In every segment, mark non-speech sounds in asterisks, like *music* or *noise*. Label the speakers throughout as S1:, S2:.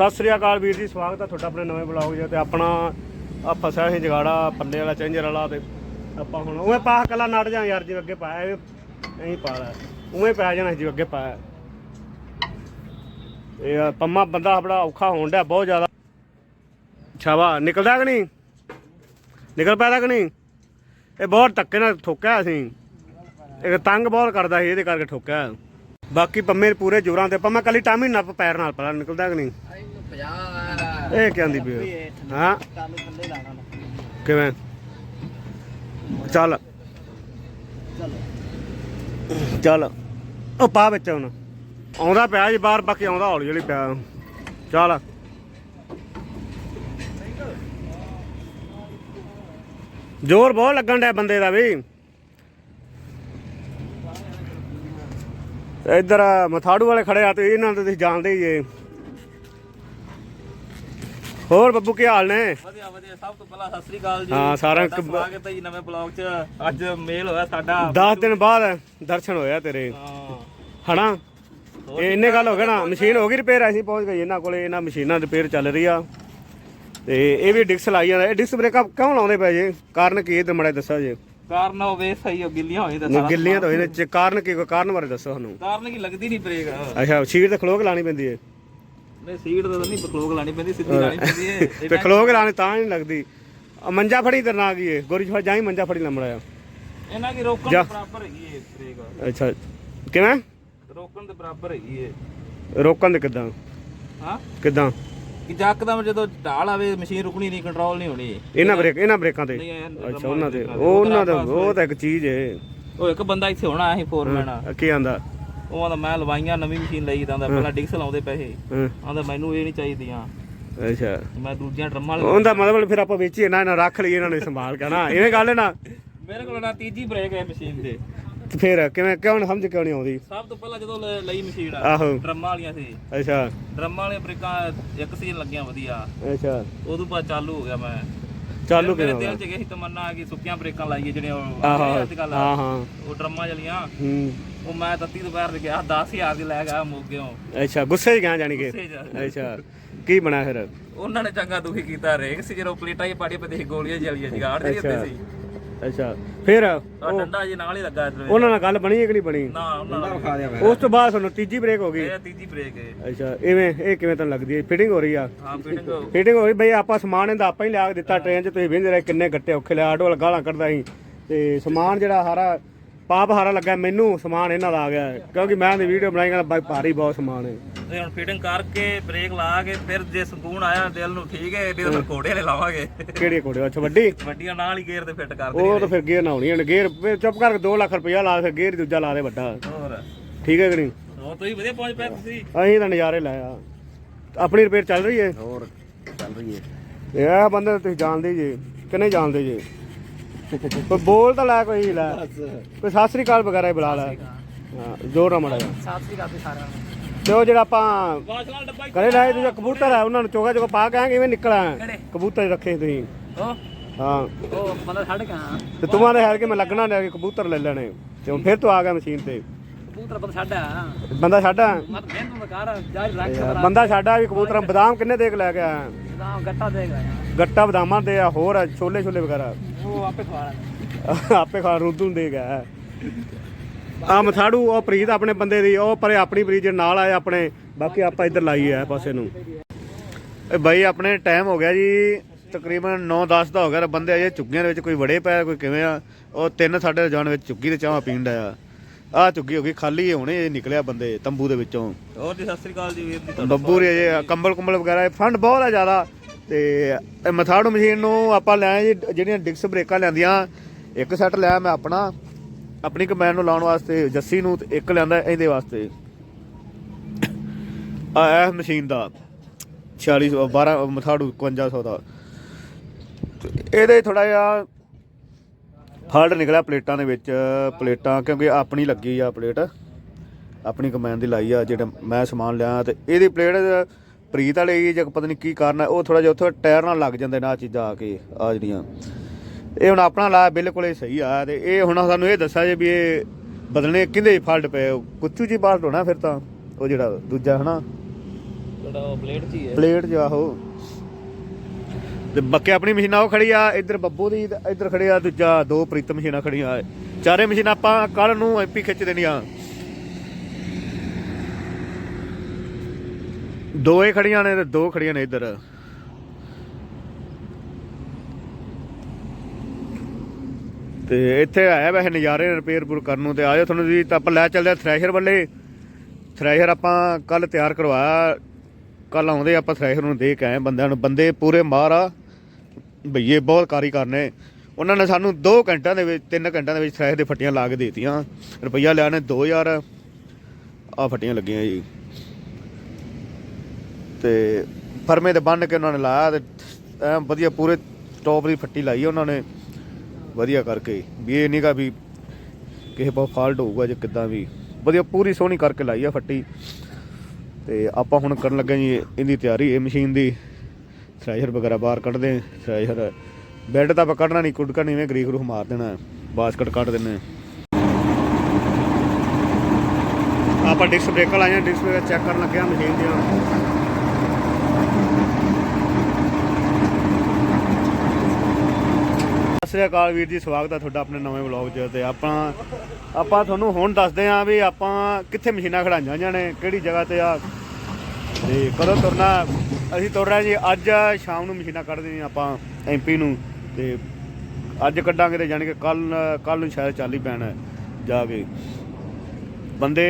S1: ਸਤਿ ਸ੍ਰੀ ਅਕਾਲ ਵੀਰ ਜੀ, ਸਵਾਗਤ ਹੈ ਤੁਹਾਡਾ ਆਪਣੇ ਨਵੇਂ ਬਲੌਗ 'ਚ ਤੇ ਆਪਣਾ ਆ ਫਸਿਆ ਸੀ ਜਗਾੜਾ ਪੱਲੇ ਵਾਲਾ, ਚੇਂਜਰ ਵਾਲਾ ਤੇ ਆਪਾਂ ਹੁਣ ਉਵੇਂ ਪਾ ਕੱਲਾ ਨੜ ਜਾ ਯਾਰ ਜੀ ਅੱਗੇ ਪਾਇਆ ਐਂ ਪਾ ਲੈ ਉਵੇਂ ਪੈ ਜਾਣਾ ਜੀ ਅੱਗੇ ਪਾਇਆ। ਇਹ ਪੰਮਾ ਬੰਦਾ ਆਪਣਾ ਔਖਾ ਹੋਣ ਡਿਆ, ਬਹੁਤ ਜ਼ਿਆਦਾ। ਛਾਵਾ, ਨਿਕਲਦਾ ਕਿ ਨਹੀਂ? ਨਿਕਲ ਪੈਦਾ ਕਿ ਨਹੀਂ? ਇਹ ਬਹੁਤ ਧੱਕੇ ਨਾਲ ਠੋਕਿਆ ਅਸੀਂ। ਇਹ ਤੰਗ ਬਹੁਤ ਕਰਦਾ ਸੀ, ਇਹਦੇ ਕਰਕੇ ਠੋਕਿਆ। ਬਾਕੀ ਪੰਮੇ ਪੂਰੇ ਜੋਰਾਂ ਤੇ ਪੰਮਾ ਕੱਲੀ ਟਾਮੀ ਨੱਪ ਪੈਰ ਨਾਲ ਪਲਾ ਨਿਕਲਦਾ ਕਿ ਨਹੀਂ? ਇਹ ਕਹਿੰਦੀ ਪਈ ਹਾਂ? ਕਿਵੇਂ? ਚੱਲ। ਚੱਲ। ਉਹ ਪਾ ਵਿੱਚ ਹੁਣ। ਆਉਂਦਾ ਪਿਆ ਜੀ ਬਾਹਰ ਬਾਕੀ ਆਉਂਦਾ ਹੌਲੀ ਹੌਲੀ ਪਿਆ। ਚੱਲ। ਜ਼ੋਰ ਬਹੁਤ ਲੱਗਣ ਡਿਆ ਬੰਦੇ ਦਾ ਵੀ। ਇੱਧਰ ਮਥਾੜੂ ਵਾਲੇ ਖੜੇ ਆ ਤੇ ਇਹਨਾਂ ਨੂੰ ਤੁਸੀਂ ਜਾਣਦੇ ਹੀ ਜੇ। ਹੋਰ ਬੱਬੂ ਕੀ ਹਾਲ ਨੇ?
S2: ਵਧੀਆ ਵਧੀਆ। ਸਭ ਤੋਂ ਪਹਿਲਾਂ ਸਤਿ ਸ੍ਰੀ ਅਕਾਲ ਜੀ।
S1: ਹਾਂ, ਸਾਰਿਆਂ ਨੂੰ
S2: ਸਵਾਗਤ ਹੈ ਜੀ ਨਵੇਂ ਬਲੌਗ 'ਚ। ਅੱਜ ਮੇਲ ਹੋਇਆ ਸਾਡਾ।
S1: 10 ਦਿਨ ਬਾਅਦ ਦਰਸ਼ਨ ਹੋਇਆ ਤੇਰੇ।
S2: ਹਾਂ।
S1: ਇਹ ਇੰਨੇ ਗੱਲ ਹੋ ਗਿਆ ਨਾ ਮਸ਼ੀਨ ਹੋ ਗਈ ਰਿਪੇਅਰ ਅਸੀਂ ਪਹੁੰਚ ਗਏ ਇਹਨਾਂ ਕੋਲੇ ਇਹਨਾਂ ਮਸ਼ੀਨਾਂ ਰਿਪੇਅਰ ਚੱਲ ਰਹੀ ਆ। ਤੇ ਇਹ ਵੀ ਡਿਸਕ ਲਾਈ ਜਾਂਦਾ। ਇਹ ਡਿਸਕ ਬ੍ਰੇਕ ਕਿਉਂ ਲਾਉਂਦੇ ਪਏ ਜੇ? ਕਾਰਨ ਕੀ ਇਹ ਤੇ ਮੜਾ ਦੱਸੋ ਜੇ।
S2: ਕਾਰਨ ਉਹ ਵੇ ਸਹੀ ਹੋ ਗਿੱਲੀਆਂ ਹੋਈ ਤਾਂ ਸਾਰਾ
S1: ਗਿੱਲੀਆਂ ਤਾਂ ਹੋਏ ਨੇ। ਚ- ਕਾਰਨ ਕੀ ਕੋਈ ਕਾਰਨ ਬਾਰੇ ਦੱਸੋ ਸਾਨੂੰ।
S2: ਕਾਰਨ ਕੀ ਲੱਗਦੀ ਨਹੀਂ ਬ੍ਰੇਕ।
S1: ਅੱਛਾ ਸੀਟ ਤੇ ਖਲੋ ਕੇ ਲਾਣੀ ਪੈਂਦੀ ਏ।
S2: ਨਹੀਂ ਸੀਟ ਤਾਂ ਨਹੀਂ ਬਖਲੋਕ ਲਾਣੀ ਪੈਂਦੀ ਸਿੱਧੀ ਲਾਣੀ ਪੈਂਦੀ ਹੈ।
S1: ਤੇ ਖਲੋ ਕੇ ਲਾਣੀ ਤਾਂ ਨਹੀਂ ਲੱਗਦੀ। ਆ ਮੰਜਾ ਫੜੀ ਤੇ ਨਾ ਗਈ ਏ। ਗੋਰੀ ਛਾ ਜਾਈ ਮੰਜਾ ਫੜੀ ਲੰਮੜਾ ਆ
S2: ਇਹਨਾਂ ਕੀ ਰੋਕਣ। ਦੇ ਬਰਾਬਰ ਹੈਗੀ ਹੈ ਬ੍ਰੇਕ।
S1: ਅੱਛਾ ਕਿਵੇਂ?
S2: ਰੋਕਣ ਦੇ ਬਰਾਬਰ ਹੈਗੀ ਹੈ
S1: ਰੋਕਣ ਦੇ ਕਿਦਾਂ?
S2: ਹਾਂ?
S1: ਕਿਦਾਂ?
S2: ਕਿ ਜੱਕਦਮ ਜਦੋਂ ਢਾਲ ਆਵੇ ਮਸ਼ੀਨ ਰੁਕਣੀ ਨਹੀਂ ਕੰਟਰੋਲ ਨਹੀਂ ਹੋਣੀ।
S1: ਇਹਨਾਂ ਬ੍ਰੇਕ ਇਹਨਾਂ ਬ੍ਰੇਕਾਂ ਤੇ।
S2: ਨਹੀਂ, ਇਹ
S1: ਅੱਛਾ ਉਹਨਾਂ ਤੇ ਉਹ ਉਹਨਾਂ ਦਾ ਉਹ ਤਾਂ ਇੱਕ ਚੀਜ਼ ਏ।
S2: ਉਹ ਇੱਕ ਬੰਦਾ ਇੱਥੇ ਹੋਣਾ ਅਸੀਂ ਫੋਰਮੈਨ ਆ।
S1: ਕੀ ਆਂਦਾ?
S2: ਉਹ ਆਂਦਾ ਮੈਂ ਲਵਾਈਆਂ ਨਵੀਂ ਮਸ਼ੀਨ ਲਈ ਜਾਂਦਾ ਪਹਿਲਾਂ ਡਿਕਸ ਲਾਉਂਦੇ ਪੈਸੇ।
S1: ਹਾਂ।
S2: ਆਂਦਾ ਮੈਨੂੰ ਇਹ ਨਹੀਂ ਚਾਹੀਦੀਆਂ।
S1: ਅੱਛਾ।
S2: ਮੈਂ ਦੂਜੀਆਂ ਡਰਮਾਂ ਵਾਲੇ
S1: ਉਹਦਾ ਮਤਲਬ ਫਿਰ ਆਪਾਂ ਵੇਚੀਏ ਨਾ ਇਹਨਾਂ ਰੱਖ ਲਈਏ ਇਹਨਾਂ ਨੇ ਸੰਭਾਲ ਕੇ ਨਾ। ਇਵੇਂ ਗੱਲ ਹੈ ਨਾ।
S2: ਮੇਰੇ ਕੋਲ ਨਾ ਤੀਜੀ ਬ੍ਰੇਕ ਹੈ ਮਸ਼ੀਨ ਦੇ
S1: ਤੇ ਫਿਰ ਕਿਵੇਂ ਕਿਉਂ ਨੀ ਸਮਝ ਕਿਉਂ ਨਹੀਂ ਆਉਂਦੀ?
S2: ਸਭ ਤੋਂ ਪਹਿਲਾਂ ਜਦੋਂ ਲ- ਲਈ ਮਸ਼ੀਨ
S1: ਆਹੋ।
S2: ਡਰਮਾਂ ਵਾਲੀਆਂ ਸੀ।
S1: ਅੱਛਾ।
S2: ਡਰਮਾਂ ਵਾਲੀਆਂ ਬ੍ਰੇਕਾਂ ਇੱਕ ਸੀਜ਼ਨ ਲੱਗੀਆਂ ਵਧੀਆ।
S1: ਅੱਛਾ।
S2: ਉਦੋਂ ਬਾਅਦ ਚਾਲੂ ਹੋ ਗਿਆ ਮੈਂ।
S1: ਚਾਲੂ
S2: ਮੇਰੇ
S1: ਕਿਵੇਂ
S2: ਦਿਲ 'ਚ ਗਈ ਸੀ ਤਮੰਨਾ ਕਿ ਸੁੱਕੀਆਂ ਬ੍ਰੇਕਾਂ ਲਾਈਏ ਜਿਹੜੀਆਂ ਉਹ
S1: ਆਹੋ
S2: ਅੱਜ ਕੱਲ
S1: ਹਾਂ ਹਾਂ
S2: ਉਹ ਡਰਮਾਂ ਜਲੀਆਂ
S1: ਹੂੰ।
S2: ਉਹ ਮੈਂ ਤੱਤੀ ਦੁਪਹਿਰ ਦੇ ਗਿਆ 10000 ਦੀ ਲੈ ਗਿਆ ਮੋਗਿਓ
S1: ਅੱਛਾ ਗੁੱਸੇ 'ਚ ਗਿਆ ਜਾਣੀ ਕਿ?
S2: ਗੁੱਸੇ 'ਚ।
S1: ਅੱਛਾ। ਕੀ ਬਣਾ ਫਿਰ?
S2: ਉਹਨਾਂ ਨੇ ਚੰਗਾ ਦੁਖੀ ਕੀਤਾ ਰੇਕ ਸੀ ਜਦੋਂ ਪਲੇਟਾਂ ਹੀ ਪਾੜੀ ਪਤੇ ਗੋਲੀਆਂ ਜਲੀਆਂ ਜਗਾੜ ਦੇ
S1: ਅੱਛਾ।
S2: ਉੱਤੇ ਸੀ।
S1: ਅੱਛਾ ਫਿਰ
S2: ਆ ਡੰਡਾ ਜੀ ਨਾਲ ਹੀ ਲੱਗਾ ਇੱਧਰ
S1: ਉਹਨਾਂ ਨਾਲ ਗੱਲ ਬਣੀ ਹੈ ਕਿ ਨਹੀਂ ਬਣੀ?
S2: ਨਾ ਉਹਨਾਂ ਨਾਲ ਖਾ ਦਿਆ
S1: ਉਸ ਤੋਂ ਬਾਅਦ ਤੁਹਾਨੂੰ ਤੀਜੀ ਬ੍ਰੇਕ ਹੋ ਗਈ।
S2: ਇਹ ਤੀਜੀ ਬ੍ਰੇਕ ਹੈ।
S1: ਅੱਛਾ ਇਵੇਂ ਇਹ ਕਿਵੇਂ ਤੁਹਾਨੂੰ ਲੱਗਦੀ ਹੈ? ਫਿਟਿੰਗ ਹੋ ਰਹੀ ਆ?
S2: ਹਾਂ ਫਿਟਿੰਗ
S1: ਫਿਟਿੰਗ ਹੋ ਗਈ ਬਈ ਆਪਾਂ ਸਮਾਨ ਇਹਦਾ ਆਪਾਂ ਹੀ ਲਿਆ ਕੇ ਦਿੱਤਾ ਟ੍ਰੇਨ 'ਚ ਤੁਸੀਂ ਵੇਂਦੇ ਰਹੇ ਕਿੰਨੇ ਗੱਟੇ ਔਖੇ ਲਿਆ ਆਟੋ ਵਾਲਾ ਗਾਲਾਂ ਕੱਢਦਾ ਸੀ। ਤੇ ਸਮਾਨ ਜਿਹੜਾ ਹਾਰਾ ਪਾਪ ਹਾਰਾ ਲੱਗਾ ਮੈਨੂੰ ਸਮਾਨ ਇਹਨਾਂ ਦਾ ਆ ਗਿਆ। ਕਿਉਂਕਿ ਮੈਂ ਇਹਦੀ ਵੀਡੀਓ ਬਣਾਈ ਕਹਿੰਦਾ ਬਾਈ ਭਾਰੀ ਬਹੁਤ ਸਮਾਨ ਹੈ।
S2: ਤੇ ਹੁਣ ਫਿਟਿੰਗ ਕਰਕੇ ਬ੍ਰੇਕ ਲਾ ਕੇ ਫਿਰ ਜੇ ਸਕੂਨ ਆਇਆ ਦਿਲ ਨੂੰ ਠੀਕ ਹੈ ਇਹਦੇ ਫਿਰ ਕੋੜੇ ਵਾਲੇ ਲਾਵਾਂਗੇ।
S1: ਕਿਹੜੀ ਕੋੜੇ ਅੱਛਾ ਵੱਡੀ?
S2: ਵੱਡੀਆਂ ਨਾਲ ਹੀ ਗੇਅਰ ਤੇ ਫਿੱਟ ਕਰ
S1: ਉਹ ਤਾਂ ਫਿਰ ਗੇਅਰ ਨਾ ਹੋਣੀ ਹੈ ਗੇਅਰ ਚੁੱਪ ਕਰਕੇ 2 ਲੱਖ ਰੁਪਇਆ ਲਾ ਫਿਰ ਗੇਅਰ ਦੂਜਾ ਲਾ ਦੇ ਵੱਡਾ।
S2: ਹੋਰ?
S1: ਠੀਕ ਹੈ ਕਿ ਨਹੀਂ?
S2: ਉਹ ਤੁਸੀਂ ਵਧੀਆ ਪਹੁੰਚ ਪਏ ਤੁਸੀਂ?
S1: ਅਸੀਂ ਤਾਂ ਨਜ਼ਾਰੇ ਲਾਇਆ ਆਪਣੀ ਰਿਪੇਅਰ ਚੱਲ ਰਹੀ ਹੈ?
S2: ਹੋਰ ਚੱਲ ਰਹੀ ਹੈ।
S1: ਇਹ ਬੰਦੇ ਤੁਸੀਂ ਜਾਣਦੇ ਜੇ ਕਿ ਨਹੀਂ ਜਾਣਦੇ ਜੇ? ਕੋਈ ਬੋਲ ਤਾਂ ਲੈ ਕੋਈ ਲੈ। ਕੋਈ ਸਤਿ ਸ੍ਰੀ ਅਕਾਲ ਵਗੈਰਾ ਹੀ ਬੁਲਾ ਲੈ। ਹਾਂ ਜ਼ੋਰ ਨਾਲ ਮੜਾ
S2: ਸਤਿ ਸ੍ਰੀ ਅਕਾਲ ਸਾਰਿਆਂ ਨੂੰ।
S1: ਤੇ ਉਹ ਜਿਹੜਾ ਆਪਾਂ ਘਰੇ ਲਾਏ ਦੂਜਾ ਕਬੂਤਰ ਆ ਉਹਨਾਂ ਨੂੰ ਚੋਗਾ ਚੋਗਾ ਪਾ ਕੇ ਕਿਵੇਂ ਨਿਕਲਾ? ਕਬੂਤਰ ਰੱਖੇ ਤੁਸੀਂ। ਹਾਂ।
S2: ਉਹ ਬੰਦਾ ਛੱਡ ਗਿਆ
S1: ਤੇ ਤੁਮਾਂ ਦੇ ਹੈ ਕਿ ਮੈਂ ਲੱਗਣਾ ਲੈ ਕੇ ਕਬੂਤਰ ਲੈ ਲੈਣੇ। ਤੇ ਹੁਣ ਫਿਰ ਤੂੰ ਆ ਗਿਆ ਮਸ਼ੀਨ ਤੇ।
S2: ਕਬੂਤਰ ਬੰਦਾ ਛੱਡ ਆ
S1: ਬੰਦਾ
S2: ਕਰ ਰੱਖ
S1: ਬੰਦਾ ਸਾਡਾ ਵੀ ਕਬੂਤਰ ਬਦਾਮ ਕਿੰਨੇ ਦੇ ਕੇ ਲੈ ਕੇ ਆਇਆ?
S2: ਜਦਾਂ ਗੱਟਾ ਦੇਗਾ
S1: ਗੱਟਾ ਬਦਾਮਾਂ ਦੇ ਆ ਹੋਰ ਆ, ਛੋਲੇ ਛੋਲੇ ਵਗੈਰਾ।
S2: ਉਹ ਆਪੇ ਖਵਾ
S1: ਆਪੇ ਖਾ ਰੂਦੂ ਦੇ ਗਿਆ ਆ। ਮਥਾੜੂ ਉਹ ਪ੍ਰੀਤ ਆਪਣੇ ਬੰਦੇ ਦੀ ਉਹ ਪਰੇ ਆਪਣੀ ਪ੍ਰੀਤ ਦੇ ਨਾਲ ਆਏ ਆਪਣੇ। ਬਾਕੀ ਆਪਾਂ ਇੱਧਰ ਲਾਈ ਆ ਪਾਸੇ ਨੂੰ। ਇਹ ਬਾਈ ਆਪਣੇ ਟਾਈਮ ਹੋ ਗਿਆ ਜੀ ਤਕਰੀਬਨ 9-10 ਦਾ ਹੋ ਗਿਆ। ਤੇ ਬੰਦੇ ਅਜੇ ਝੁੱਗੀਆਂ ਦੇ ਵਿੱਚ ਕੋਈ ਵੜੇ ਪਏ ਕੋਈ ਕਿਵੇਂ ਆ। ਉਹ ਤਿੰਨ ਸਾਡੇ ਜਾਣ ਵਿੱਚ ਝੁੱਗੀ ਤੇ ਚਾਹ ਪੀਣ ਡਿਆ ਆ। ਝੁੱਗੀ ਹੋ ਗਈ ਖਾਲੀ ਹੁਣੇ ਇਹ ਨਿਕਲਿਆ ਬੰਦੇ ਤੰਬੂ ਦੇ ਵਿੱਚੋਂ।
S2: ਹੋਰ ਜੀ ਸਤਿ ਸ੍ਰੀ ਅਕਾਲ ਜੀ ਵੀਰ ਜੀ
S1: ਬੱਬੂ ਰੇ ਜੇ ਕੰਬਲ ਕੁੰਬਲ ਵਗੈਰਾ ਫੰਡ ਬਹੁਤ ਆ ਜ਼ਿਆਦਾ। ਤੇ ਇਹ ਮਥਾੜੂ ਮਸ਼ੀਨ ਨੂੰ ਆਪਾਂ ਲੈ ਜੀ, ਜਿਹੜੀਆਂ ਡਿਕਸ ਬ੍ਰੇਕਾਂ ਲੈਂਦੀਆਂ, ਇੱਕ ਸੈੱਟ ਲਿਆ ਮੈਂ ਆਪਣਾ, ਆਪਣੀ ਕਮੈਨ ਨੂੰ ਲਾਉਣ ਵਾਸਤੇ, ਜੱਸੀ ਨੂੰ ਤੇ ਇੱਕ ਲਿਆਂਦਾ ਇਹਦੇ ਵਾਸਤੇ। ਆ, ਇਹ ਮਸ਼ੀਨ ਦਾ 46 12 ਮਥਾੜੂ 5500 ਦਾ। ਇਹਦੇ ਥੋੜਾ ਜਿਹਾ ਫਾਲਟ ਨਿਕਲਿਆ ਪਲੇਟਾਂ ਦੇ ਵਿੱਚ, ਪਲੇਟਾਂ, ਕਿਉਂਕਿ ਆਪਣੀ ਲੱਗੀ ਆ ਪਲੇਟ। ਆਪਣੀ ਕਮੈਨ ਦੀ ਲਾਈ ਆ, ਜਿਹੜਾ ਮੈਂ ਸਮਾਨ ਲਿਆ ਤੇ ਇਹਦੀ ਪਲੇਟ ਪ੍ਰੀਤ ਵਾਲੀ ਜਾਂ ਪਤਾ ਨਹੀਂ ਕੀ ਕਾਰਨ ਹੈ ਉਹ ਥੋੜਾ ਜਿਹਾ ਉੱਥੇ ਟਾਇਰ ਨਾਲ ਲੱਗ ਜਾਂਦੇ ਨੇ ਆ ਚੀਜ਼ਾਂ ਆ ਕੇ ਆ ਜਿਹੜੀਆਂ। ਇਹ ਹੁਣ ਆਪਣਾ ਲਾਇਆ ਬਿਲਕੁਲ ਹੀ ਸਹੀ ਆ ਤੇ ਇਹ ਹੁਣ ਸਾਨੂੰ ਇਹ ਦੱਸਿਆ ਜੇ ਵੀ ਇਹ ਬਦਲਣੇ ਕਿੰਦੇ ਫਾਲਟ ਪਏ ਕੁੱਚੂ ਜੀ ਫਾਲਟ ਹੋਣਾ ਫਿਰ ਤਾਂ ਉਹ ਜਿਹੜਾ ਦੂਜਾ ਹਨਾ?
S2: ਜਿਹੜਾ ਪਲੇਟ 'ਚ ਹੀ
S3: ਪਲੇਟ 'ਚ ਆਹੋ। ਤੇ ਬੱਕੇ ਆਪਣੀ ਮਸ਼ੀਨਾਂ ਉਹ ਖੜੀ ਆ ਇੱਧਰ ਬੱਬੂ ਦੀ ਇੱਧਰ ਖੜੇ ਆ ਦੂਜਾ ਦੋ ਪ੍ਰੀਤਮ ਮਸ਼ੀਨਾਂ ਖੜੀਆਂ ਚਾਰੇ ਮਸ਼ੀਨਾਂ ਆਪਾਂ ਕੱਲ ਨੂੰ ਐਮਪੀ ਖਿੱਚ ਦੇਣੀਆਂ ਦੋ ਹੀ ਖੜੀਆਂ ਨੇ ਤੇ ਦੋ ਖੜੀਆਂ ਨੇ ਇੱਧਰ। ਤੇ ਇੱਥੇ ਆਇਆ ਵੈਸੇ ਨਜ਼ਾਰੇ ਰਿਪੇਅਰ ਪੁਰ ਕਰਨ ਨੂੰ ਤੇ ਆਜੋ ਤੁਹਾਨੂੰ ਜੀ ਤਾਂ ਆਪਾਂ ਲੈ ਚੱਲਦੇ ਆ ਥ੍ਰੈਸ਼ਰ ਵੱਲੇ। ਥ੍ਰੈਸ਼ਰ ਆਪਾਂ ਕੱਲ ਤਿਆਰ ਕਰਵਾਇਆ ਕੱਲ ਆਉਂਦੇ ਆਪਾਂ ਥ੍ਰੈਸ਼ਰ ਨੂੰ ਦੇ ਕੇ ਆਏ ਬੰਦਿਆਂ ਨੂੰ, ਬੰਦੇ ਪੂਰੇ ਮਾਰ ਆ। ਭਈਏ ਬਹੁਤ ਕਾਰੀਗਰ ਨੇ। ਉਹਨਾਂ ਨੇ ਸਾਨੂੰ 2 ਘੰਟਿਆਂ ਦੇ ਵਿੱਚ 3 ਘੰਟਿਆਂ ਦੇ ਵਿੱਚ ਥ੍ਰੈਸ਼ਰ ਦੇ ਫੱਟੀਆਂ ਲਾ ਕੇ ਦੇਤੀਆਂ। ਰੁਪਈਆ ਲਿਆ ਨੇ 2000 ਆ ਫੱਟੀਆਂ ਲੱਗੀਆਂ ਜੀ। ਤੇ ਫਰਮੇ ਤੇ ਬੰਨ ਕੇ ਉਹਨਾਂ ਨੇ ਲਾਇਆ ਤੇ ਐਂ ਵਧੀਆ ਪੂਰੇ ਟੌਪ ਦੀ ਫੱਟੀ ਲਾਈ ਆ ਉਹਨਾਂ ਨੇ, ਵਧੀਆ ਕਰਕੇ। ਵੀ ਇਹ ਨਹੀਂਗਾ ਵੀ ਕਿਸੇ ਪਾ ਫਾਲਟ ਹੋਊਗਾ ਜੇ ਕਿੱਦਾਂ ਵੀ। ਵਧੀਆ ਪੂਰੀ ਸੋਹਣੀ ਕਰਕੇ ਲਾਈ ਆ ਫੱਟੀ। ਤੇ ਆਪਾਂ ਹੁਣ ਕਰਨ ਲੱਗੇ ਜੀ ਇਹਦੀ ਤਿਆਰੀ, ਇਹ ਮਸ਼ੀਨ ਦੀ। ਥ੍ਰੈਸ਼ਰ ਵਗੈਰਾ ਬਾਹਰ ਕੱਢਦੇ ਥ੍ਰੈਸ਼ਰ। ਬੈੱਡ ਤਾਂ ਆਪਾਂ ਕੱਢਣਾ ਨਹੀਂ ਕੁੱਡਕਾ ਨਹੀਂ ਐਵੇਂ ਗਰੀਕ ਰੂਹ ਮਾਰ ਦੇਣਾ, ਬਾਸਕਟ ਕੱਢ ਦਿੰਨੇ ਆਪਾਂ ਡਿਸਕ ਬ੍ਰੇਕ ਲਾਈਆਂ ਡਿਸਕ ਬ੍ਰੇਕ ਚੈੱਕ ਕਰਨ ਲੱਗਿਆ ਮਸ਼ੀਨ ਦੀਆਂ। ਸ਼੍ਰੀ ਅਕਾਲ ਵੀਰ ਜੀ, ਸਵਾਗਤ ਹੈ ਤੁਹਾਡਾ ਆਪਣੇ ਨਵੇਂ ਵਲੌਗ 'ਚ ਤੇ ਆਪਾਂ ਆਪਾਂ ਤੁਹਾਨੂੰ ਹੁਣ ਦੱਸਦੇ ਆਂ ਵੀ ਆਪਾਂ ਕਿੱਥੇ ਮਸ਼ੀਨਾਂ ਖੜਾਈਆਂ ਹੋਈਆਂ ਨੇ ਕਿਹੜੀ ਜਗ੍ਹਾ ਤੇ ਆ। ਤੇ ਕਦੋਂ ਤੁਰਨਾ, ਅਸੀਂ ਤੁਰ ਰਹੇ ਜੀ, ਅੱਜ ਸ਼ਾਮ ਨੂੰ ਮਸ਼ੀਨਾਂ ਕੱਢਦੇ ਨੇ ਆਪਾਂ ਐਮਪੀ ਨੂੰ ਤੇ ਅੱਜ ਕੱਢਾਂਗੇ ਤੇ ਜਾਣੀ ਕਿ ਕੱਲ ਕੱਲ ਨੂੰ ਸ਼ਾਇਦ ਚੱਲ ਹੀ ਪੈਣਾ ਜਾ ਕੇ ਬੰਦੇ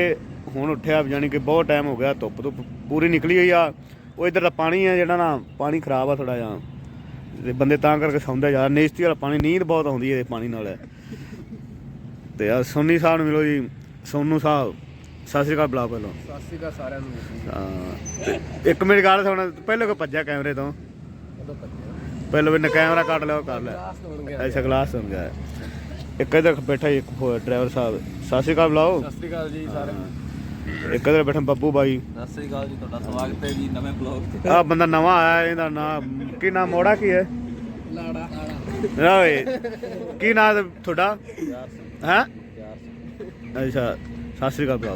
S3: ਹੁਣ ਉੱਠਿਆ ਜਾਣੀ ਕਿ ਬਹੁਤ ਟਾਈਮ ਹੋ ਗਿਆ ਧੁੱਪ ਧੁੱਪ ਪੂਰੀ ਨਿਕਲੀ ਹੋਈ ਆ, ਉਹ ਇਧਰ ਦਾ ਪਾਣੀ ਆ ਜਿਹੜਾ ਨਾ, ਪਾਣੀ ਖਰਾਬ ਆ ਥੋੜਾ ਜਿਹਾ। ਤੇ ਬੰਦੇ ਤਾਂ ਕਰਕੇ ਸੌਂਦੇ ਜ਼ਿਆਦਾ। ਨੇਸਤੀ ਵਾਲਾ ਪਾਣੀ ਨੀਂਦ ਬਹੁਤ ਆਉਂਦੀ ਹੈ ਇਹ ਪਾਣੀ ਨਾਲ। ਤੇ ਆ ਸੋਨੀ ਸਾਹਿਬ ਨੂੰ ਮਿਲੋ ਜੀ। ਸੋਨੂ ਸਾਹਿਬ ਸਤਿ ਸ਼੍ਰੀ ਅਕਾਲ ਬੁਲਾ ਪਹਿਲਾਂ।
S4: ਸਤਿ ਸ਼੍ਰੀ ਅਕਾਲ ਸਾਰਿਆਂ ਨੂੰ।
S3: ਹਾਂ ਇੱਕ ਮੇਰੀ ਗੱਲ ਸੁਣ ਪਹਿਲਾਂ ਕੋ ਭੱਜਿਆ ਕੈਮਰੇ ਤੋਂ?
S4: ਕਦੋਂ ਪੱਤੇ
S3: ਪਹਿਲਾਂ ਵੀ ਕੈਮਰਾ ਕੱਢ ਲਿਆ ਕਰ ਲਿਆ। ਐਸਾ ਗਲਾਸ ਹੋ ਗਿਆ। ਇੱਕ ਇਧਰ ਬੈਠਾ ਇੱਕ ਡਰਾਈਵਰ ਸਾਹਿਬ। ਸਤਿ ਸ਼੍ਰੀ ਅਕਾਲ ਬੁਲਾਓ।
S4: ਸਤਿ ਸ਼੍ਰੀ ਅਕਾਲ ਜੀ ਸਾਰਿਆਂ ਨੂੰ।
S3: ਇੱਕ ਇਧਰ ਬੈਠਾ ਬੱਬੂ ਬਾਈ।
S2: ਸਤਿ ਸ੍ਰੀ ਅਕਾਲ ਜੀ ਤੁਹਾਡਾ ਸਵਾਗਤ ਹੈ ਜੀ ਨਵੇਂ ਬਲੌਗ ਤੇ।
S3: ਆ ਬੰਦਾ ਨਵਾਂ ਆਇਆ ਇਹਦਾ ਨਾਮ ਕੀ ਨਾਮ ਮੋੜਾ ਕੀ ਹੈ?
S4: ਲਾੜਾ
S3: ਓਏ ਕੀ ਨਾਮ ਤੁਹਾਡਾ? ਹੈ? ਅੱਛਾ ਸਤਿ ਸ਼੍ਰੀ ਅਕਾਲ ਬੁਲਾ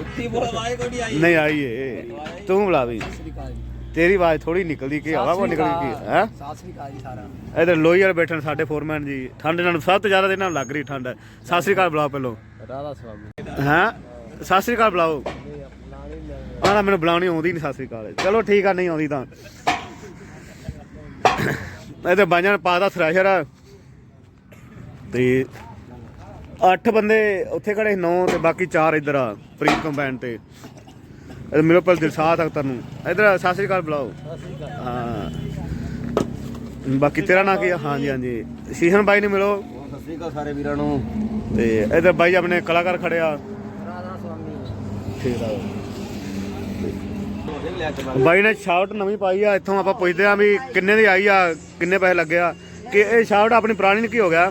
S2: ਉੱਤੀ ਬੋਲ ਨਹੀਂ ਆਈ।
S3: ਨਹੀਂ ਆਈ ਏ ਤੂੰ ਬੁਲਾ ਵੀ
S4: ਸਤਿ ਸ਼੍ਰੀ ਅਕਾਲ ਜੀ।
S3: ਤੇਰੀ ਆਵਾਜ਼ ਥੋੜੀ ਨਿਕਲਦੀ ਕਿ ਹਵਾ ਕੋ ਨਿਕਲਦੀ ਕੀ ਹੈ?
S4: ਸਤਿ ਸ਼੍ਰੀ ਅਕਾਲ ਜੀ ਸਾਰਿਆਂ ਨੂੰ।
S3: ਇਧਰ ਲੋਈ ਵਾਲੇ ਬੈਠੇ ਨੇ ਸਾਡੇ ਫੋਰਮੈਨ ਜੀ। ਠੰਡ ਇਹਨਾਂ ਨੂੰ ਸਭ ਤੋਂ ਜ਼ਿਆਦਾ ਇਹਨਾਂ ਨੂੰ ਲੱਗ ਰਹੀ ਠੰਡ। ਸਤਿ ਸ਼੍ਰੀ ਅਕਾਲ ਬੁਲਾਓ ਪਹਿਲਾਂ
S4: ਰਾਧਾ ਸਵਾਮੀ
S3: ਹਾਂ? ਸਤਿ ਸ਼੍ਰੀ ਅਕਾਲ ਬੁਲਾਓ। ਆਣਾ ਮੈਨੂੰ ਬੁਲਾਉਣੀ ਆਉਂਦੀ ਨਹੀਂ ਸਤਿ ਸ਼੍ਰੀ ਅਕਾਲ। ਚਲੋ ਠੀਕ ਆ ਨਹੀਂ ਆਉਂਦੀ ਤਾਂ। ਇਹ ਤੇ ਬਾਂਝਾਂ ਨੂੰ ਪਾਦਾ ਥ੍ਰੈਸ਼ਰ ਆ ਤੇ ਅੱਠ ਬੰਦੇ ਉੱਥੇ ਖੜੇ 9 ਤੇ ਬਾਕੀ 4 ਇੱਧਰ ਆ ਪ੍ਰੀਤ ਕੰਬਾਈਨ ਤੇ। ਇਹ ਮਿਲੋ ਪਹਿਲ ਦਿਲਸਾਦ ਅਖਤਰ ਨੂੰ। ਇੱਧਰ ਸਤਿ ਸ਼੍ਰੀ ਅਕਾਲ ਬੁਲਾਓ। ਹਾਂ। ਬਾਕੀ ਤੇਰਾ ਨਾਂ ਕੀ ਆ? ਹਾਂਜੀ ਹਾਂਜੀ। ਸ਼ੀਸ਼ਨ ਬਾਈ ਨੂੰ ਮਿਲੋ।
S4: ਸਤਿ ਸ਼੍ਰੀ ਅਕਾਲ ਸਾਰੇ ਵੀਰਾਂ ਨੂੰ।
S3: ਤੇ ਇੱਧਰ ਬਾਈ ਆਪਣੇ ਕਲਾਕਾਰ ਖੜੇ ਆ। ਠੀਕ ਆ। ਬਾਈ ਨੇ ਸ਼ਾਰਟ ਨਵੀਂ ਪਾਈ ਆ ਇੱਥੋਂ ਆਪਾਂ ਪੁੱਛਦੇ ਆ ਵੀ ਕਿੰਨੇ ਦੀ ਆਈ ਆ ਕਿੰਨੇ ਪੈਸੇ ਲੱਗੇ ਆ। ਕਿ ਇਹ ਸ਼ਾਰਟ ਆਪਣੀ ਪੁਰਾਣੀ ਨੂੰ ਕੀ ਹੋ ਗਿਆ?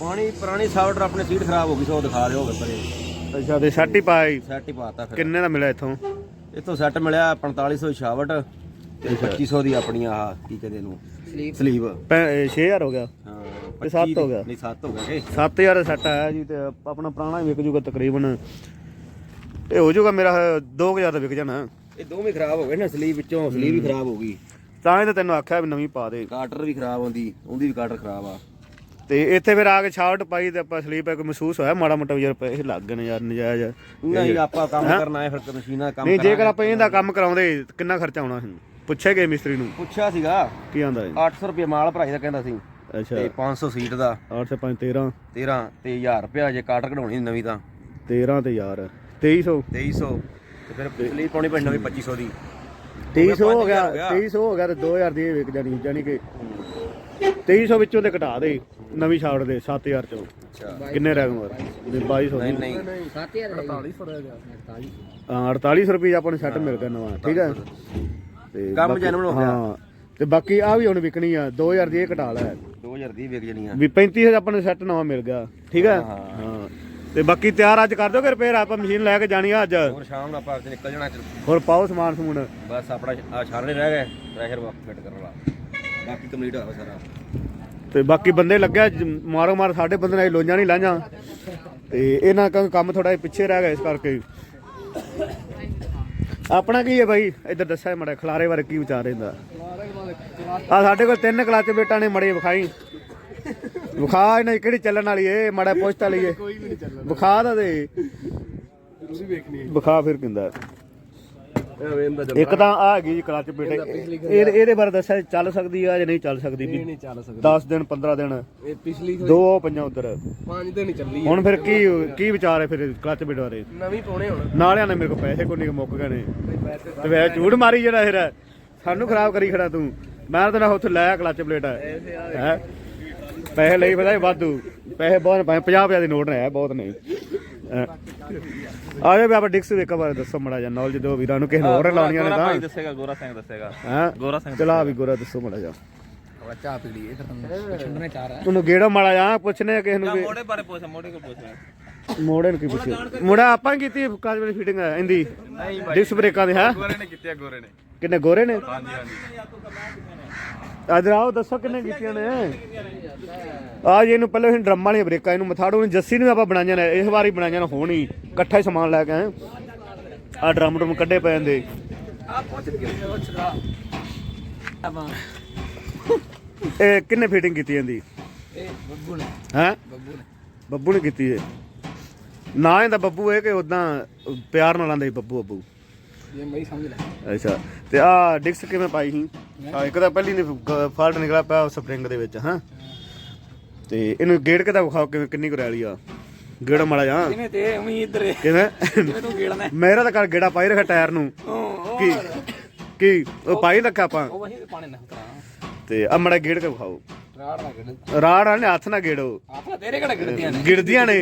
S4: ਪਾਣੀ ਪੁਰਾਣੀ ਸਾਫਟਰ ਆਪਣੇ ਸੀਟ ਖਰਾਬ ਹੋ ਗਈ ਸੋ ਦਿਖਾ ਰਹੇ ਹੋਗੇ ਪਰੇ।
S3: ਅੱਛਾ ਤੇ ਸੈੱਟ ਹੀ ਪਾਈ।
S4: ਸੈੱਟ ਹੀ ਪਾਤਾ ਫਿਰ।
S3: ਕਿੰਨੇ ਦਾ ਮਿਲਿਆ ਇੱਥੋਂ?
S4: ਇਥੋਂ ਸੈੱਟ ਮਿਲਿਆ 4500 ਛਾਵਟ ਤੇ 2500 ਦੀ ਆਪਣੀ ਆਹ ਕੀ ਕਹਿੰਦੇ ਇਹਨੂੰ? ਸਲੀਵ।
S3: 6000 ਹੋ ਗਿਆ।
S4: ਹਾਂ
S3: ਤੇ ਸੱਤ ਹੋ ਗਿਆ।
S4: ਨਹੀਂ 7 ਹੋ ਗਿਆ ਕਿ?
S3: 7000 ਦਾ ਸੈੱਟ ਆਇਆ ਜੀ ਤੇ ਆਪਣਾ ਪੁਰਾਣਾ ਹੀ ਵਿਕ ਜੂਗਾ ਤਕਰੀਬਨ। ਇਹ ਹੋ ਜਾਊਗਾ ਮੇਰਾ 2000 ਦਾ ਵਿਕ ਜਾਣਾ।
S4: ਇਹ ਦੋਵੇਂ ਖਰਾਬ ਹੋ ਗਏ ਨਾ ਸਲੀਵ ਵਿੱਚੋਂ ਸਲੀਵ ਵੀ ਖਰਾਬ ਹੋ ਗਈ।
S3: ਤਾਂ ਹੀ ਤਾਂ ਤੈਨੂੰ ਆਖਿਆ ਵੀ ਨਵੀਂ ਪਾ ਦੇ।
S4: ਕਾਟਰ ਵੀ ਖਰਾਬ ਹੁੰਦੀ ਉਹਦੀ ਵੀ ਕਾਟਰ ਖਰਾਬ ਆ।
S3: ਤੇ ਇੱਥੇ ਫਿਰ ਆ ਕੇ ਸ਼ਾਰਟ ਪਾਈ ਤੇ ਆਪਾਂ ਸਲੀਪ ਇੱਕ ਮਹਿਸੂਸ ਹੋਇਆ ਮਾੜਾ ਮੋਟਾ ਵੀ ਯਾਰ ਪੈਸੇ ਲੱਗ ਗਏ ਨੇ ਯਾਰ ਨਜਾਇਜ਼।
S4: ਨਹੀਂ ਆਪਾਂ ਕੰਮ ਕਰਨਾ ਹੈ ਫਿਰ ਮਸ਼ੀਨਾਂ ਕੰਮ
S3: ਨਹੀਂ ਜੇਕਰ। ਆਪਾਂ ਇਹਦਾ ਕੰਮ ਕਰਾਉਂਦੇ ਕਿੰਨਾ ਖਰਚਾ ਆਉਣਾ ਸੀ ਪੁੱਛੇ ਗਏ ਮਿਸਤਰੀ ਨੂੰ?
S4: ਪੁੱਛਿਆ ਸੀਗਾ।
S3: ਕੀ ਆਂਦਾ ਜੀ
S4: 800 ਰੁਪਏ ਮਾਲ ਭਰਾਈ ਦਾ ਕਹਿੰਦਾ ਸੀ।
S3: ਅੱਛਾ।
S4: ਤੇ 500 ਸੀਟ ਦਾ।
S3: 8 ਸੇ 5 13
S4: 13 ਤੇ 1000 ਰੁਪਏ ਜੇ ਕਾਟ ਕਢਾਉਣੀ ਨਵੀਂ ਤਾਂ।
S3: 13 ਤੇ ਯਾਰ 2300
S4: 2300 ਤੇ ਫਿਰ ਪਿਛਲੀ ਪਾਉਣੀ ਪੈਣੀ ਨਵੀਂ 2500 ਦੀ।
S3: 2300 ਹੋ ਗਿਆ
S4: ਹੋ ਗਿਆ।
S3: 2300 ਹੋ ਗਿਆ ਤੇ 2000 ਦੀ ਇਹ ਵਿਕ ਜਾਣੀ ਜਾਨੀ ਕਿ 2300 ਵਿੱਚੋਂ ਤੇ ਘਟਾ ਦੇ ਨਵੀਂ ਛਾੜ ਦੇ 7000 ਚੋਂ।
S4: ਅੱਛਾ।
S3: ਕਿੰਨੇ ਰਹਿ ਗਏ ਹੋਰ? 2200
S4: ਨਹੀਂ ਨਹੀਂ ਨਹੀਂ।
S2: 7000 4800 ਰਹਿ ਗਿਆ 48
S3: ਹਾਂ 4800 ਰੁਪਏ ਆਪਾਂ ਨੂੰ ਸੈੱਟ ਮਿਲ ਗਿਆ ਨਵਾਂ ਠੀਕ ਹੈ? ਤੇ
S4: ਕੰਮ
S3: ਬਾਕੀ-
S4: genuine ਹੋ ਗਿਆ।
S3: ਹਾਂ ਤੇ ਬਾਕੀ ਆ ਵੀ ਹੁਣ ਵਿਕਣੀ ਆ 2000 ਦੀ ਇਹ ਘਟਾ ਲੈ।
S4: 2000 ਦੀ ਵਿਕ
S3: ਵੀ 35000 ਆਪਾਂ ਨੂੰ ਸੈੱਟ ਨਵਾਂ ਮਿਲ ਗਿਆ ਠੀਕ ਹੈ।
S4: ਹਾਂ।
S3: ਤੇ ਬਾਕੀ ਤਿਆਰ ਅੱਜ ਕਰ ਦੋਗੇ ਰਿਪੇਅਰ ਆਪਾਂ ਮਸ਼ੀਨ ਲੈ ਕੇ ਜਾਣੀ ਆ ਅੱਜ।
S4: ਹੋਰ ਸ਼ਾਮ ਨੂੰ ਆਪਾਂ ਅੱਜ ਨਿਕਲ ਜਾਣਾ ਚੱਲ।
S3: ਹੋਰ ਪਾਓ ਸਮਾਨ ਸਮੂਨ।
S4: ਬਸ ਆਪਣਾ ਆ ਛਾਰਨੇ ਰਹਿ ਗਏ ਪ੍ਰੈਸ਼ਰ ਫਿੱਟ ਕਰਨ ਵਾਲਾ। ਬਾਕੀ ਕੰਪਲੀਟ ਹੋਇਆ ਸਾਰਾ।
S3: ਤੇ ਬਾਕੀ ਬੰਦੇ ਲੱਗਿਆ ਮਾਰੋ ਮਾਰ ਸਾਡੇ ਬੰਦੇ ਨਾਲ ਲੋਈਆਂ ਨਹੀਂ ਲਾਈਆਂ। ਤੇ ਇਹਨਾਂ ਦਾ ਕੰਮ ਥੋੜਾ ਜਿਹਾ ਪਿੱਛੇ ਰਹਿ ਗਿਆ ਇਸ ਕਰਕੇ। ਆਪਣਾ ਕੀ ਹੈ ਬਾਈ? ਇੱਧਰ ਦੱਸਿਆ ਮੜਾ ਖਲਾਰੇ ਬਾਰੇ ਕੀ ਵਿਚਾਰ ਇਹਦਾ? ਆ ਸਾਡੇ ਕੋਲ ਤਿੰਨ ਕਲੱਚ ਬੇਟਾ ਨੇ ਮੜੇ ਵਿਖਾਈ। ਵਿਖਾ ਇਹਨਾਂ ਕਿਹੜੀ ਚੱਲਣ ਵਾਲੀ ਏ ਮੜਾ ਪੁੱਛਤਾ ਲਈਏ। ਨਹੀਂ ਚੱਲਣਾ ਵਿਖਾ ਦਾ ਦੇ। ਤੁਸੀਂ ਵੇਖਣੀ ਵਿਖਾ ਫਿਰ ਕਿੰਦਾ ਇੱਕ ਤਾਂ ਆ ਹੈਗੀ ਜੀ ਕਲੱਚ ਬੇਟੇ ਇਹ ਇਹਦੇ ਬਾਰੇ ਦੱਸਿਆ ਚੱਲ ਸਕਦੀ ਆ ਜਾਂ ਨਹੀਂ ਚੱਲ ਸਕਦੀ। ਵੀ
S5: ਨਹੀਂ ਚੱਲ ਸਕਦੀ।
S3: 10 ਦਿਨ 15 ਦਿਨ।
S5: ਇਹ ਪਿਛਲੀ
S3: ਦੋ ਪੰਜਾਂ ਉਧਰ।
S5: ਪੰਜ ਦਿਨ ਹੀ ਚੱਲੀ।
S3: ਹੁਣ ਫਿਰ ਕੀ ਕੀ ਵਿਚਾਰ ਹੈ ਫਿਰ ਕਲੱਚ ਬੇਟੇ ਬਾਰੇ?
S5: ਨਵੀਂ ਪਾਉਣੇ ਹੁਣ।
S3: ਨਾਲਿਆਂ ਨੇ ਮੇਰੇ ਕੋਲ ਪੈਸੇ ਕੋਈ ਨਹੀਂ ਮੁੱਕ ਗਏ ਨੇ। ਤੇ ਵੇ ਝੂਠ ਮਾਰੀ ਜਿਹੜਾ ਫਿਰ। ਸਾਨੂੰ ਖਰਾਬ ਕਰੀ ਖੜਾ ਤੂੰ। ਮੈਂ ਤਾਂ ਨਾ ਉੱਥੇ ਲਾਇਆ ਕਲੱਚ ਪਲੇਟ। ਹੈ? ਪੈਸੇ ਲਈ ਪਤਾ ਵਾਧੂ। ਪੈਸੇ ਬਹੁਤ 50 50 ਦੇ ਨੋਟ ਨੇ ਬਹੁਤ ਨਹੀਂ। ਆ ਜਾ ਵੀ ਆਪਾਂ ਡਿਕਸ ਵੇਖਾ ਬਾਰੇ ਦੱਸੋ ਮੜਾ ਜਾਂ ਨੌਲੇਜ ਦਿਓ ਵੀਰਾਂ ਨੂੰ ਕਿਸੇ ਨੂੰ ਹੋਰ ਲਾਉਣੀਆਂ ਨੇ ਤਾਂ।
S2: ਦੱਸੇਗਾ ਗੋਰਾ ਸਿੰਘ ਦੱਸੇਗਾ।
S3: ਹਾਂ?
S2: ਗੋਰਾ ਸਿੰਘ
S3: ਚਲਾ ਵੀ ਗੋਰਾ ਦੱਸੋ ਮੜਾ ਜਾ
S5: ਚਾਹ ਪੀ ਲਈਏ ਫਿਰ ਤੁਹਾਨੂੰ ਛੰਡਣੇ ਚਾਰ ਹੈ
S3: ਤੁਹਾਨੂੰ ਗੇੜਾ ਮਾੜਾ ਜਾ ਪੁੱਛਨੇ ਕਿਸੇ ਨੂੰ
S2: ਮੋੜੇ ਬਾਰੇ ਪੁੱਛ ਮੋੜੇ ਕੋ ਪੁੱਛ
S3: ਮੋੜੇ ਨੂੰ ਕੀ ਪੁੱਛਿਆ? ਮੁੰਡਾ ਆਪਾਂ ਕੀਤੀ ਕਾਜ ਵਾਲੀ ਫਿਟਿੰਗ ਇਹਦੀ। ਡਿਸਕ ਬ੍ਰੇਕਾਂ ਦੀ ਹੈ?
S2: ਗੋਰੇ ਨੇ ਕੀਤੀ ਗੋਰੇ ਨੇ।
S3: ਕਿੰਨੇ ਗੋਰੇ ਨੇ?
S2: ਹਾਂਜੀ ਹਾਂਜੀ।
S3: ਅੱਜ ਆਓ ਦੱਸੋ ਕਿੰਨੇ ਕੀਤੀਆਂ ਨੇ? ਆ ਜੀ ਇਹਨੂੰ ਪਹਿਲਾਂ ਅਸੀਂ ਡਰਮ ਵਾਲੀਆਂ ਬ੍ਰੇਕਾਂ ਇਹਨੂੰ ਮਥਾੜੂ ਨੂੰ ਜੱਸੀ ਨੂੰ ਆਪਾਂ ਬਣਾਈਆਂ ਨੇ ਇਸ ਵਾਰੀ ਬਣਾਈਆਂ ਨੇ ਹੋਣੀ ਇਕੱਠਾ ਹੀ ਸਮਾਨ ਲੈ ਕੇ ਆਏ। ਆ ਡਰਮ ਡਰਮ ਕੱਢੇ ਪਏ ਜਾਂਦੇ ਇਹ ਕਿੰਨੇ ਫਿਟਿੰਗ ਕੀਤੀ ਜਾਂਦੀ?
S5: ਇਹ ਬੱਬੂ ਨੇ
S3: ਹੈ?
S5: ਬੱਬੂ ਨੇ
S3: ਬੱਬੂ ਨੇ ਕੀਤੀ ਏ। ਨਾ ਇਹਦਾ ਬੱਬੂ ਇਹ ਕਿ ਉਦਾਂ ਪਿਆਰ ਨਾਲ ਆਂਦਾ ਬੱਬੂ ਬੱਬੂ
S5: ਇਹ ਮੈਂ ਸਮਝ ਲੈ
S3: ਅੱਛਾ ਤੇ ਆ ਡਿਕਸ ਕਿਵੇਂ ਪਾਈ ਸੀ? ਆ ਇੱਕ ਤਾਂ ਪਹਿਲੀ ਨੇ ਫਾਲਟ ਨਿਕਲਿਆ ਪਿਆ ਸਪਰਿੰਗ ਦੇ ਵਿੱਚ ਹਾਂ। ਤੇ ਇਹਨੂੰ ਗੇੜ ਕੇ ਤਾਂ ਵਿਖਾਓ? ਕਿਵੇਂ ਕਿੰਨੀ ਕੁ ਰੈਲੀ ਆ? ਗੇੜਾ ਮਾੜਾ ਜਾ
S5: ਕਿਵੇਂ ਤੇ ਉਮੀ ਇੱਧਰ।
S3: ਕਿਵੇਂ?
S5: ਕਿਵੇਂ ਤੂੰ ਗੇੜਨਾ ਹੈ?
S3: ਮੇਰਾ ਤਾਂ ਕਰ ਗੇੜਾ ਪਾਈ ਰੱਖਿਆ ਟਾਇਰ ਨੂੰ।
S5: ਉਹ
S3: ਕੀ? ਕੀ? ਉਹ ਪਾਈ ਰੱਖਿਆ ਆਪਾਂ?
S5: ਉਹ ਵਹੀ ਪਾਣੀ ਨਾ ਕਰਾ
S3: ਤੇ ਆ ਮੜਾ ਗੇੜ ਕੇ ਵਿਖਾਓ?
S5: ਰਾੜ ਨਾ
S3: ਵਾਲੇ ਹੱਥ ਨਾਲ ਗੇੜੋ।
S5: ਤੇਰੇ ਕਿਹੜਾ ਨੇ?
S3: ਗਿਰਦੀਆਂ ਨੇ।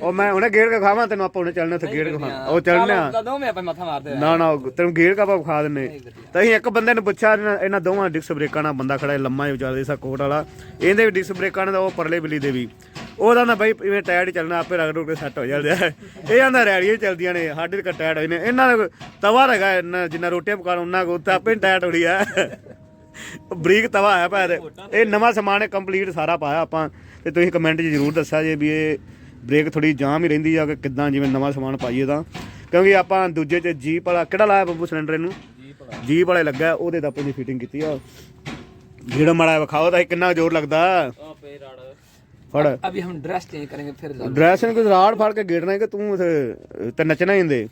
S3: ਉਹ ਮੈਂ ਉਹਨੇ ਗੇੜ ਕੇ ਖਾਵਾਂ ਤੈਨੂੰ ਆਪਾਂ ਉਹਨੇ ਚੱਲਣਾ ਉੱਥੇ ਗੇੜ ਕੇ ਖਾ ਉਹ ਚੱਲਣੇ
S5: ਕਦੋਂ ਮੈਂ ਆਪਾਂ ਮੱਥਾ ਮਾਰਦੇ
S3: ਨਾ ਨਾ ਉਹ ਤੈਨੂੰ ਗੇੜ ਕਾ ਵਿਖਾ ਦਿੰਨੇ। ਤਾਂ ਅਸੀਂ ਇੱਕ ਬੰਦੇ ਨੂੰ ਪੁੱਛਿਆ ਇਹਨਾਂ ਇਹਨਾਂ ਦੋਵਾਂ ਡਿਸਕ ਬ੍ਰੇਕਾਂ ਨਾਲ ਬੰਦਾ ਖੜਾ ਹੈ, ਲੰਮਾ ਜਿਹਾ ਵਿਚਾਰੇ ਸਾ ਕੋਟ ਵਾਲਾ। ਇਹਦੇ ਵੀ ਡਿਸਕ ਬ੍ਰੇਕਾਂ ਨੇ ਤਾਂ ਉਹ ਪਰਲੇ ਬਿੱਲੀ ਦੇ ਵੀ। ਉਹਦਾ ਨਾ ਬਾਈ ਇਵੇਂ ਟਾਇਰ ਹੀ ਚੱਲਣਾ ਆਪੇ ਰਗੜ ਰੁੜ ਕੇ ਸੈੱਟ ਹੋ ਜਾਂਦੇ ਆ ਇਹ ਆਂਦਾ ਰੈਲੀਆਂ ਹੀ ਚੱਲਦੀਆਂ ਨੇ ਸਾਡੇ ਤੇ ਟਾਇਰ ਹੋਏ ਨੇ। ਇਹਨਾਂ ਦਾ ਤਵਾ ਹੈਗਾ ਇਹਨਾਂ ਜਿੰਨਾ ਰੋਟੀਆਂ ਪਕਾਉਣ ਉਹਨਾਂ ਕੋ ਤਾਂ ਆਪੇ ਟਾਇਰ ਹੋੜੀ ਆ ਬਰੀਕ ਤਵਾ ਆਇਆ ਭਾਇਆ ਇਹ ਨਵਾਂ ਸਮਾਨ ਹੈ ਕੰਪਲੀਟ ਸਾਰਾ ਪਾਇਆ ਆਪਾਂ। ਤੇ ਤੁਸੀਂ ਕਮੈਂਟ 'ਚ ਜ਼ਰੂਰ ਦੱਸਿਆ ਜੇ ਵੀ ਇਹ ਬ੍ਰੇਕ ਥੋੜੀ ਜਾਮ ਹੀ ਰਹਿੰਦੀ ਆ ਕਿ ਕਿੱਦਾਂ ਜਿਵੇਂ ਨਵਾਂ ਸਮਾਨ ਪਾਈਏ ਤਾਂ। ਕਿਉਂਕਿ ਆਪਾਂ ਦੂਜੇ 'ਚ ਜੀਪ ਵਾਲਾ ਕਿਹੜਾ ਲਾਇਆ ਬੱਬੂ ਸਿਲੰਡਰ ਇਹਨੂੰ? ਜੀਪ ਵਾਲੇ। ਲੱਗਾ ਉਹਦੇ ਦਾ ਆਪਾਂ ਫਿਟਿੰਗ ਕੀਤੀ ਆ। ਜਿਹੜਾ ਮੜਾ ਵਿਖਾਓ ਤਾਂ ਕਿੰਨਾ ਜ਼ੋਰ ਲੱਗਦਾ।
S2: ਆ
S3: ਫੜ।
S5: ਅਭੀ ਹਮ ਡਰੈਸ ਚੇਂਜ ਕਰਾਂਗੇ ਫਿਰ ਡਰੈਸ
S3: ਨੂੰ ਕੋਈ ਰਾੜ ਫੜ ਕੇ ਗੇੜਨਾ ਹੈ ਕਿ ਤੂੰ ਤੇ ਨੱਚਣਾ ਹੀ ਹੁੰਦੇ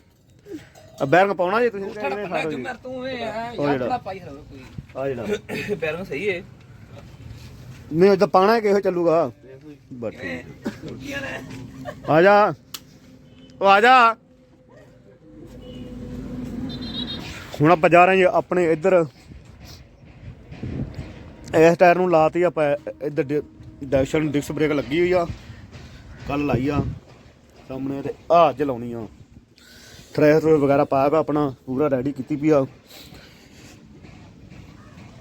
S3: ਬੈਰੰਗ ਪਾਉਣਾ ਜੇ ਤੁਸੀਂ ਕਹਿੰਦੇ ਸਾਰਾ ਜੀ।
S5: ਤੂੰ ਇਹ ਆ
S3: ਉਹ ਜਿਹੜਾ।
S5: ਪਾਈ ਹਰੋ ਕੋਈ।
S3: ਆ ਜਿਹੜਾ। *coughs*
S2: ਪੈਰੋਂ ਸਹੀ ਏ।
S3: ਨਹੀਂ ਇਦਾਂ ਪਾਣਾ ਹੈ ਕਿਹੋ ਚੱਲੂਗਾ? ਬਸ ਆ ਜਾ। ਉਹ ਆ ਜਾ। ਹੁਣ ਆਪਾਂ ਜਾ ਰਹੇ ਜੀ ਆਪਣੇ ਇੱਧਰ। ਇਸ ਟਾਇਰ ਨੂੰ ਲਾਤੀ ਆਪਾਂ ਇੱਧਰ ਡਿ- ਡਿਸਕ ਬ੍ਰੇਕ ਲੱਗੀ ਹੋਈ ਆ। ਕੱਲ ਲਾਈ ਆ। ਸਾਹਮਣੇ ਤੇ ਆ ਅੱਜ ਲਾਉਣੀ ਆ। ਥ੍ਰੈਸ਼ਰ ਵਗੈਰਾ ਪਾਇਆ ਵਾ ਆਪਣਾ ਪੂਰਾ ਰੈਡੀ ਕੀਤੀ ਵੀ ਆ।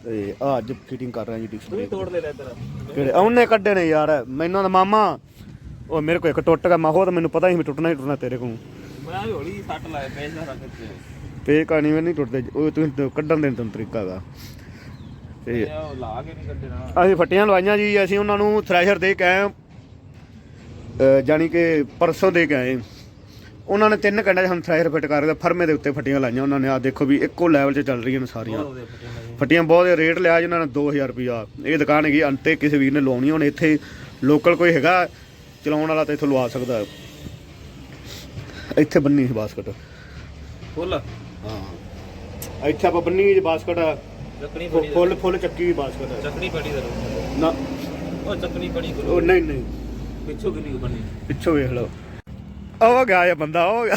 S3: ਤੇ ਆ ਅੱਜ ਫਿਟਿੰਗ ਕਰ ਰਹੇ ਜੀ ਬ੍ਰੇਕ
S2: ਤੋੜ ਲੈ ਤੇਰਾ
S3: ਕਿਹੜੇ? ਉਹਨੇ ਕੱਢੇ ਨੇ ਯਾਰ। ਮੈਨੂੰ ਤਾਂ ਮਾਮਾ ਉਹ ਮੇਰੇ ਕੋਲ ਇੱਕ ਟੁੱਟ ਗਿਆ ਮਾਹੋ ਤਾਂ ਮੈਨੂੰ ਪਤਾ ਹੀ ਵੀ ਟੁੱਟਣਾ ਹੀ ਟੁੱਟਣਾ ਤੇਰੇ ਕੋਲ।
S2: ਮੈਂ ਹੌਲੀ ਸੱਟ ਲਾਇਆ ਪੇਜ ਦਾ ਰੱਖ ਤੇ
S3: ਤੇ ਕਹਾਣੀ ਵੀ ਨਹੀਂ ਟੁੱਟਦੇ ਉਹ ਤੁਸੀਂ ਕੱਢਣ ਦੇ ਤੁਹਾਨੂੰ ਤਰੀਕਾ ਹੈਗਾ। ਤੇ
S2: ਲਾ ਕੇ ਨਹੀਂ ਕੱਢਣਾ।
S3: ਅਸੀਂ ਫੱਟੀਆਂ ਲਵਾਈਆਂ ਜੀ ਅਸੀਂ ਉਹਨਾਂ ਨੂੰ ਥ੍ਰੈਸ਼ਰ ਦੇ ਕੇ ਆਏ ਜਾਣੀ ਕਿ ਪਰਸੋਂ ਦੇ ਕੇ ਆਏ। ਉਹਨਾਂ ਨੇ ਤਿੰਨ ਘੰਟੇ 'ਚ ਥ੍ਰੈਸ਼ਰ ਫਿੱਟ ਕਰ ਦਿੱਤਾ ਫਰਮੇ ਦੇ ਉੱਤੇ ਫੱਟੀਆਂ ਲਾਈਆਂ ਉਹਨਾਂ ਨੇ। ਆ ਦੇਖੋ ਵੀ ਇੱਕੋ ਲੈਵਲ 'ਚ ਚੱਲ ਰਹੀਆਂ ਨੇ ਸਾਰੀਆਂ। ਫੱਟੀਆਂ ਬਹੁਤ ਰੇਟ ਲਿਆ ਜਿਨ੍ਹਾਂ ਨੇ 2000 ਰੁਪਿਆ ਇਹ ਦੁਕਾਨ ਹੈਗੀ ਅੰਤੇ ਕਿਸੇ ਵੀਰ ਨੇ ਲਾਉਣੀ ਹੁਣ ਇੱਥੇ ਲੋਕਲ ਕੋਈ ਹੈਗਾ ਚਲਾਉਣ ਵਾਲਾ ਤਾਂ ਇੱਥੋਂ ਲਵਾ ਸਕਦਾ। ਇੱਥੇ ਬੰਨੀ ਸੀ ਬਾਸਕਟ
S2: ਫੁੱਲ?
S3: ਹਾਂ। ਇੱਥੇ ਆਪਾਂ ਬੰਨੀ ਜੀ ਬਾਸਕਟ
S2: ਚੱਕਣੀ ਫੜੀ
S3: ਫੁੱਲ ਫੁੱਲ ਚੱਕੀ ਬਾਸਕਟ
S2: ਚੱਕਣੀ ਫੜੀ ਦਾ
S3: ਨਾ।
S2: ਉਹ ਚੱਕਣੀ ਫੜੀ ਕਰੋ
S3: ਨਹੀਂ ਨਹੀਂ।
S2: ਪਿੱਛੋਂ ਕਿੰਨੀ ਬਣੀ
S3: ਪਿੱਛੋਂ ਵੇਖ ਲਓ। ਉਹ ਗਿਆ ਇਹ ਬੰਦਾ ਉਹ ਗਿਆ।